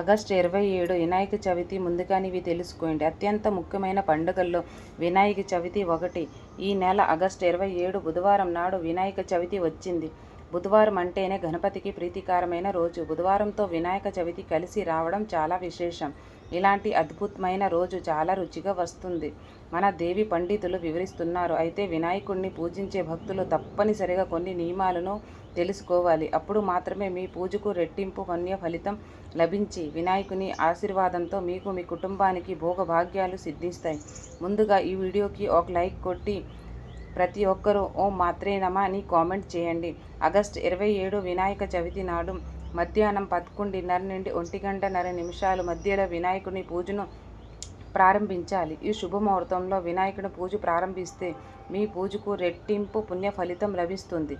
August ఇరవై ఏడు వినాయక చవితి ముందుగానే ఇవి తెలుసుకోండి. అత్యంత ముఖ్యమైన పండుగల్లో వినాయక చవితి ఒకటి. ఈ నెల ఆగస్టు ఇరవై ఏడు బుధవారం నాడు వినాయక చవితి వచ్చింది. బుధవారం అంటేనే గణపతికి ప్రీతికరమైన రోజు. బుధవారంతో వినాయక చవితి కలిసి రావడం చాలా విశేషం. ఇలాంటి అద్భుతమైన రోజు చాలా రుచిగా వస్తుంది. మన దేవి పండితులు వివరిస్తున్నారు. అయితే వినాయకుడిని పూజించే భక్తులు తప్పనిసరిగా కొన్ని నియమాలను తెలుసుకోవాలి. అప్పుడు మాత్రమే మీ పూజకు రెట్టింపు పుణ్య ఫలితం లభించి వినాయకుని ఆశీర్వాదంతో మీకు మీ కుటుంబానికి భోగభాగ్యాలు సిద్ధిస్తాయి. ముందుగా ఈ వీడియోకి ఒక లైక్ కొట్టి ప్రతి ఒక్కరూ ఓం మాత్రేనమా అని కామెంట్ చేయండి. ఆగస్టు ఇరవై ఏడు వినాయక చవితి నాడు మధ్యాహ్నం పదకొండున్నర నుండి ఒంటి గంటన్నర నిమిషాలు మధ్యలో వినాయకుని పూజను ప్రారంభించాలి. ఈ శుభముహూర్తంలో వినాయకుని పూజ ప్రారంభిస్తే మీ పూజకు రెట్టింపు పుణ్య ఫలితం లభిస్తుంది.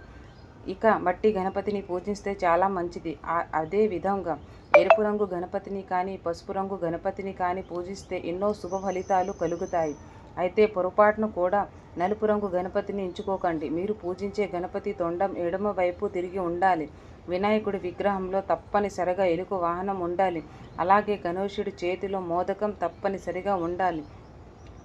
ఇక మట్టి గణపతిని పూజిస్తే చాలా మంచిది. అదే విధంగా ఎరుపు రంగు గణపతిని కానీ పసుపు రంగు గణపతిని కానీ పూజిస్తే ఎన్నో శుభ ఫలితాలు కలుగుతాయి. అయితే పొరపాటున కూడా నలుపు రంగు గణపతిని ఎంచుకోకండి. మీరు పూజించే గణపతి తొండం ఎడమ వైపు తిరిగి ఉండాలి. వినాయకుడి విగ్రహంలో తప్పనిసరిగా ఎలుక వాహనం ఉండాలి. అలాగే గణేశుడి చేతిలో మోదకం తప్పనిసరిగా ఉండాలి.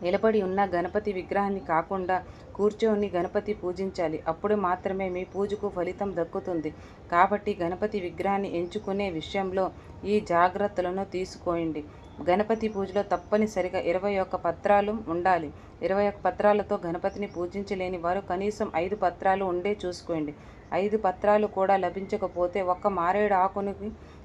నిలబడి ఉన్న గణపతి విగ్రహాన్ని కాకుండా కూర్చొని గణపతి పూజించాలి. అప్పుడు మాత్రమే మీ పూజకు ఫలితం దక్కుతుంది. కాబట్టి గణపతి విగ్రహాన్ని ఎంచుకునే విషయంలో ఈ జాగ్రత్తలను తీసుకోండి. గణపతి పూజలో తప్పనిసరిగా ఇరవై ఒక్క పత్రాలు ఉండాలి. ఇరవై ఒక్క పత్రాలతో గణపతిని పూజించలేని వారు కనీసం ఐదు పత్రాలు ఉండే చూసుకోండి. ఐదు పత్రాలు కూడా లభించకపోతే ఒక్క మారేడు ఆకును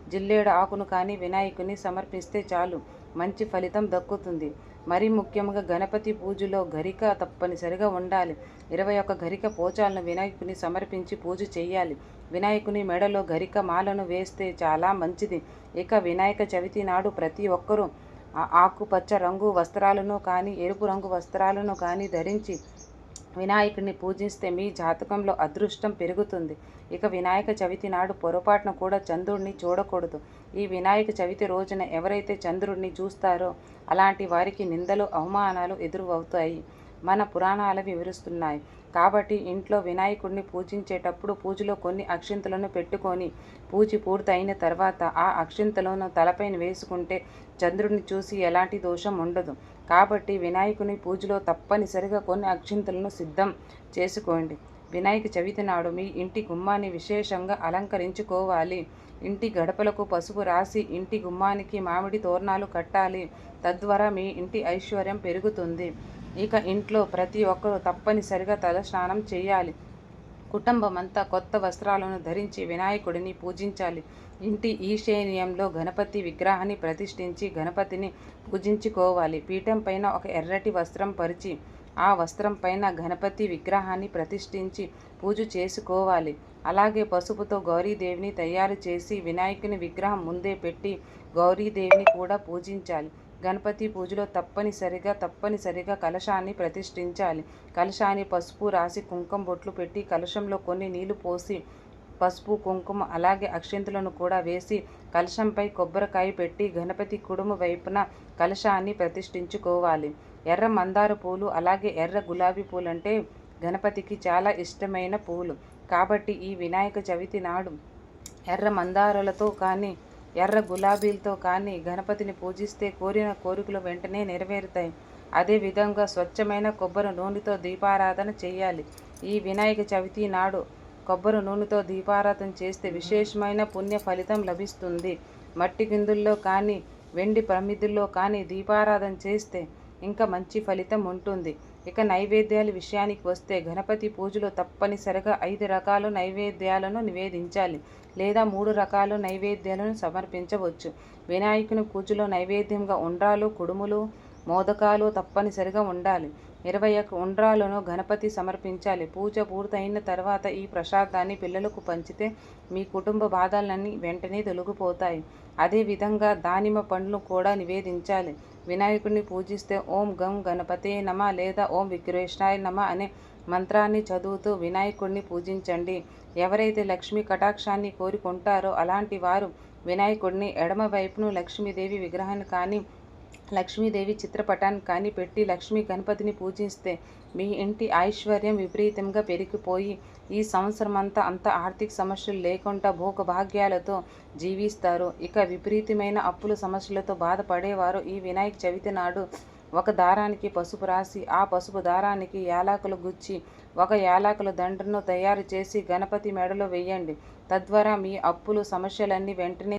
జిల్లేడు ఆకును కానీ వినాయకుని సమర్పిస్తే చాలు. మంచి ఫలితం దక్కుతుంది. మరీ ముఖ్యంగా గణపతి పూజలో గరిక తప్పనిసరిగా ఉండాలి. ఇరవై ఒక్క గరిక పోచాలను వినాయకుని సమర్పించి పూజ చేయాలి. వినాయకుని మెడలో గరిక మాలను వేస్తే చాలా మంచిది. ఇక వినాయక చవితి నాడు ప్రతి ఒక్కరూ ఆకుపచ్చ రంగు వస్త్రాలను కానీ ఎరుపు రంగు వస్త్రాలను కానీ ధరించి వినాయకుడిని పూజిస్తే మీ జాతకంలో అదృష్టం పెరుగుతుంది. ఇక వినాయక చవితి నాడు పొరపాటున కూడా చంద్రుడిని చూడకూడదు. ఈ వినాయక చవితి రోజున ఎవరైతే చంద్రుడిని చూస్తారో అలాంటి వారికి నిందలు అవమానాలు ఎదురవుతాయి. మన పురాణాలు వివరిస్తున్నాయి. కాబట్టి ఇంట్లో వినాయకుడిని పూజించేటప్పుడు పూజలో కొన్ని అక్షింతలను పెట్టుకొని పూజ పూర్తయిన తర్వాత ఆ అక్షింతలను తలపైన వేసుకుంటే చంద్రుడిని చూసి ఎలాంటి దోషం ఉండదు. కాబట్టి వినాయకుని పూజలో తప్పనిసరిగా కొన్ని అక్షింతలను సిద్ధం చేసుకోండి. వినాయక చవితి నాడు మీ ఇంటి గుమ్మాన్ని విశేషంగా అలంకరించుకోవాలి. ఇంటి గడపలకు పసుపు రాసి ఇంటి గుమ్మానికి మామిడి తోరణాలు కట్టాలి. తద్వారా మీ ఇంటి ఐశ్వర్యం పెరుగుతుంది. ఇక ఇంట్లో ప్రతి ఒక్కరూ తప్పనిసరిగా తల స్నానం చేయాలి. కుటుంబం అంతా కొత్త వస్త్రాలను ధరించి వినాయకుడిని పూజించాలి. ఇంటి ఈశాన్యంలో గణపతి విగ్రహాన్ని ప్రతిష్ఠించి గణపతిని పూజించుకోవాలి. పీఠం పైన ఒక ఎర్రటి వస్త్రం పరిచి ఆ వస్త్రం పైన గణపతి విగ్రహాన్ని ప్రతిష్ఠించి పూజ చేసుకోవాలి. అలాగే పసుపుతో గౌరీదేవిని తయారు చేసి వినాయకుని విగ్రహం ముందే పెట్టి గౌరీదేవిని కూడా పూజించాలి. గణపతి పూజలో తప్పనిసరిగా తప్పనిసరిగా కలశాన్ని ప్రతిష్ఠించాలి. కలశాన్ని పసుపు రాసి కుంకుమ బొట్లు పెట్టి కలశంలో కొన్ని నీళ్ళు పోసి పసుపు కుంకుమ అలాగే అక్షింతలను కూడా వేసి కలశంపై కొబ్బరికాయ పెట్టి గణపతి కుడుము వైపున కలశాన్ని ప్రతిష్ఠించుకోవాలి. ఎర్ర మందార పూలు అలాగే ఎర్ర గులాబీ పూలు అంటే గణపతికి చాలా ఇష్టమైన పూలు. కాబట్టి ఈ వినాయక చవితి నాడు ఎర్ర మందారాలతో కానీ ఎర్ర గులాబీలతో కానీ గణపతిని పూజిస్తే కోరిన కోరికలు వెంటనే నెరవేరుతాయి. అదేవిధంగా స్వచ్ఛమైన కొబ్బరి నూనెతో దీపారాధన చేయాలి. ఈ వినాయక చవితి నాడు కొబ్బరి నూనెతో దీపారాధన చేస్తే విశేషమైన పుణ్య ఫలితం లభిస్తుంది. మట్టి గిందుల్లో కానీ వెండి ప్రమిదుల్లో కానీ దీపారాధన చేస్తే ఇంకా మంచి ఫలితం ఉంటుంది. ఇక నైవేద్యాల విషయానికి వస్తే గణపతి పూజలో తప్పనిసరిగా ఐదు రకాల నైవేద్యాలను నివేదించాలి లేదా మూడు రకాల నైవేద్యాలను సమర్పించవచ్చు. వినాయకుని పూజలో నైవేద్యంగా ఉండ్రాలు కుడుములు మోదకాలు తప్పనిసరిగా ఉండాలి. ఇరవై ఒక్క ఉండ్రాలను గణపతి సమర్పించాలి. పూజ పూర్తయిన తర్వాత ఈ ప్రసాదాన్ని పిల్లలకు పంచితే మీ కుటుంబ బాధలన్నీ వెంటనే తొలగిపోతాయి. అదేవిధంగా దానిమ్మ పండ్లు కూడా నివేదించాలి. వినాయకుడిని పూజిస్తే ఓం గం గణపతే నమ లేదా ఓం విఘ్నేశ్వరాయ నమ అనే మంత్రాన్ని చదువుతూ వినాయకుడిని పూజించండి. ఎవరైతే లక్ష్మీ కటాక్షాన్ని కోరుకుంటారో అలాంటి వారు వినాయకుడిని ఎడమవైపును లక్ష్మీదేవి విగ్రహాన్ని కానీ లక్ష్మీదేవి చిత్రపటాన్ని కానీ పెట్టి లక్ష్మీ గణపతిని పూజిస్తే మీ ఇంటి ఐశ్వర్యం విపరీతంగా పెరిగిపోయి ఈ సంవత్సరం అంతా అంత ఆర్థిక సమస్యలు లేకుండా భోగభాగ్యాలతో జీవిస్తారు. ఇక విపరీతమైన అప్పుల సమస్యలతో బాధపడేవారు ఈ వినాయక చవితి నాడు. ఒక దారానికి పసుపు రాసి ఆ పసుపు దారానికి యాలకులు గుచ్చి ఒక యాలకుల దండను తయారు చేసి గణపతి మెడలో వేయండి. తద్వారా మీ అప్పులు సమస్యలన్నీ వెంటనే